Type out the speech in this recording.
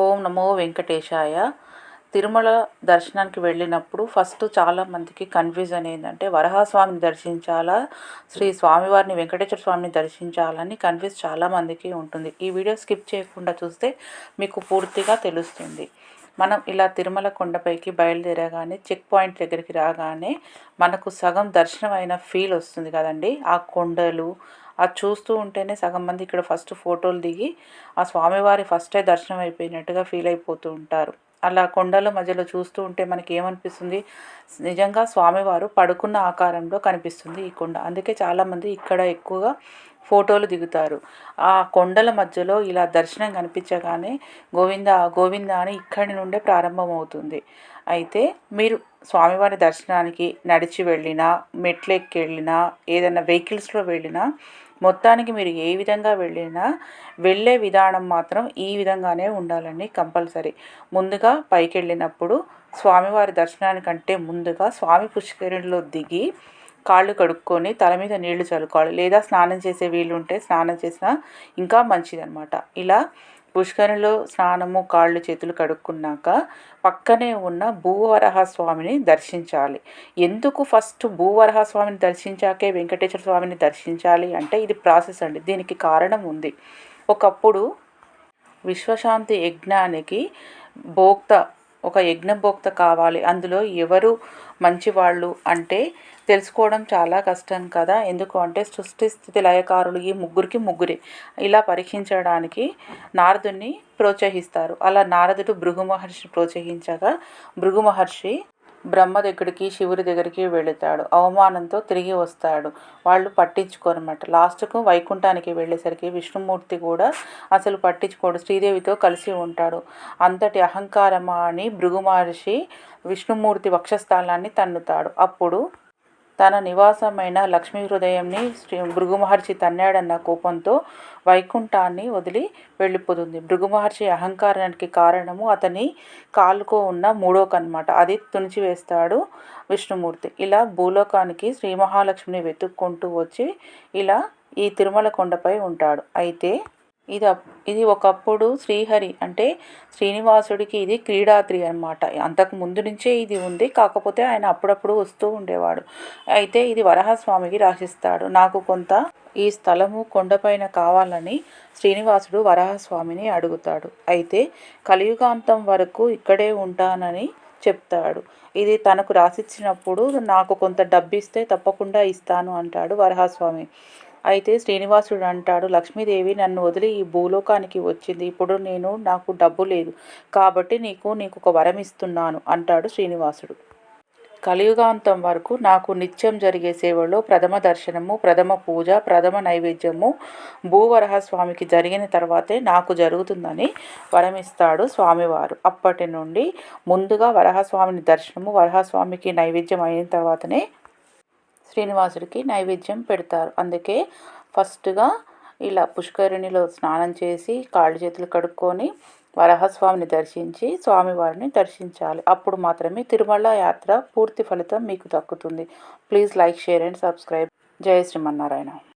ఓం నమో వెంకటేశాయ. తిరుమల దర్శనానికి వెళ్ళినప్పుడు ఫస్ట్ చాలామందికి కన్ఫ్యూజన్ ఏంటంటే వరహాస్వామిని దర్శించాలా? శ్రీ స్వామివారిని వెంకటేశ్వర స్వామిని దర్శించాలని కన్ఫ్యూజ్ చాలామందికి ఉంటుంది. ఈ వీడియో స్కిప్ చేయకుండా చూస్తే మీకు పూర్తిగా తెలుస్తుంది. మనం ఇలా తిరుమల కొండపైకి బయలుదేరగానే చెక్ పాయింట్ దగ్గరికి రాగానే మనకు సగం దర్శనం అయిన ఫీల్ వస్తుంది కదండి. ఆ కొండలు అది చూస్తూ ఉంటేనే సగం మంది ఇక్కడ ఫస్ట్ ఫోటోలు దిగి ఆ స్వామివారి ఫస్టే దర్శనం అయిపోయినట్టుగా ఫీల్ అయిపోతూ ఉంటారు. అలా కొండల మధ్యలో చూస్తూ ఉంటే మనకి ఏమనిపిస్తుంది? నిజంగా స్వామివారు పడుకున్న ఆకారంలో కనిపిస్తుంది ఈ కొండ. అందుకే చాలామంది ఇక్కడ ఎక్కువగా ఫోటోలు దిగుతారు. ఆ కొండల మధ్యలో ఇలా దర్శనం కనిపించగానే గోవింద గోవింద అని ఇక్కడి నుండే ప్రారంభమవుతుంది. అయితే మీరు స్వామివారి దర్శనానికి నడిచి వెళ్ళినా మెట్లెక్కి వెళ్ళినా ఏదైనా వెహికల్స్లో వెళ్ళినా మొత్తానికి మీరు ఏ విధంగా వెళ్ళినా వెళ్ళే విధానం మాత్రం ఈ విధంగానే ఉండాలండి కంపల్సరీ. ముందుగా పైకి వెళ్ళినప్పుడు స్వామివారి దర్శనానికంటే ముందుగా స్వామి పుష్కరిణిలో దిగి కాళ్ళు కడుక్కొని తల మీద నీళ్ళు చల్లుకోవాలి లేదా స్నానం చేసే వీలు ఉంటే స్నానం చేసినా ఇంకా మంచిదనమాట ఇలా పుష్కరిలో స్నానము కాళ్ళు చేతులు కడుక్కున్నాక పక్కనే ఉన్న భూవరహ స్వామిని దర్శించాలి. ఎందుకు ఫస్ట్ భూవరహ స్వామిని దర్శించాకే వెంకటేశ్వర స్వామిని దర్శించాలి అంటే ఇది ప్రాసెస్ అండి. దీనికి కారణం ఉంది. ఒకప్పుడు విశ్వశాంతి యజ్ఞానికి భోక్త ఒక యజ్ఞభోక్త కావాలి. అందులో ఎవరు మంచివాళ్ళు అంటే తెలుసుకోవడం చాలా కష్టం కదా. ఎందుకు అంటే సృష్టి స్థితి లయకారులు ఈ ముగ్గురికి ముగ్గురే. ఇలా పరీక్షించడానికి నారదుని ప్రోత్సహిస్తారు. అలా నారదుడు భృగు మహర్షి ప్రోత్సహించగా భృగు మహర్షి బ్రహ్మ దగ్గరికి శివుడి దగ్గరికి వెళుతాడు. అవమానంతో తిరిగి వస్తాడు. వాళ్ళు పట్టించుకోరన్నమాట లాస్ట్కు వైకుంఠానికి వెళ్ళేసరికి విష్ణుమూర్తి కూడా అసలు పట్టించుకోడు. శ్రీదేవితో కలిసి ఉంటాడు. అంతటి అహంకారమా అని భృగు మహర్షి విష్ణుమూర్తి వక్షస్థానాన్ని తన్నుతాడు. అప్పుడు తన నివాసమైన లక్ష్మీ హృదయంని శ్రీ భృగు మహర్షి తన్నాడన్న కోపంతో వైకుంఠాన్ని వదిలి వెళ్ళిపోతుంది. భృగు మహర్షి అహంకారానికి కారణము అతని కాలుకో ఉన్న మూడోక అనమాట అది తుణిచివేస్తాడు విష్ణుమూర్తి. ఇలా భూలోకానికి శ్రీ మహాలక్ష్మిని వెతుక్కుంటూ వచ్చి ఇలా ఈ తిరుమల కొండపై ఉంటాడు. అయితే ఇది ఇది ఒకప్పుడు శ్రీహరి అంటే శ్రీనివాసుడికి ఇది క్రీడాద్రి అనమాట అంతకు ముందు నుంచే ఇది ఉంది. కాకపోతే ఆయన అప్పుడప్పుడు వస్తూ ఉండేవాడు. అయితే ఇది వరహస్వామికి రాసిస్తాడు. నాకు కొంత ఈ స్థలము కొండపైన కావాలని శ్రీనివాసుడు వరహస్వామిని అడుగుతాడు. అయితే కలియుగాంతం వరకు ఇక్కడే ఉంటానని చెప్తాడు. ఇది తనకు రాసిచ్చినప్పుడు నాకు కొంత డబ్బు ఇస్తే తప్పకుండా ఇస్తాను అంటాడు వరహస్వామి. అయితే శ్రీనివాసుడు అంటాడు లక్ష్మీదేవి నన్ను వదిలి ఈ భూలోకానికి వచ్చింది. ఇప్పుడు నేను నాకు డబ్బు లేదు. కాబట్టి నీకు నీకు ఒక వరం ఇస్తున్నాను అంటాడు శ్రీనివాసుడు. కలియుగాంతం వరకు నాకు నిత్యం జరిగే సేవలో ప్రథమ దర్శనము ప్రథమ పూజ ప్రథమ నైవేద్యము భూవరహస్వామికి జరిగిన తర్వాతే నాకు జరుగుతుందని వరమిస్తాడు స్వామివారు. అప్పటి నుండి ముందుగా వరహస్వామిని దర్శనము వరహస్వామికి నైవేద్యం అయిన తర్వాతనే శ్రీనివాసుడికి నైవేద్యం పెడతారు. అందుకే ఫస్ట్గా ఇలా పుష్కరిణిలో స్నానం చేసి కాళ్ళు చేతులు కడుక్కొని వరహస్వామిని దర్శించి స్వామివారిని దర్శించాలి. అప్పుడు మాత్రమే తిరుమల యాత్ర పూర్తి ఫలితం మీకు దక్కుతుంది. Please like share and subscribe. Jaya Srimannarayana.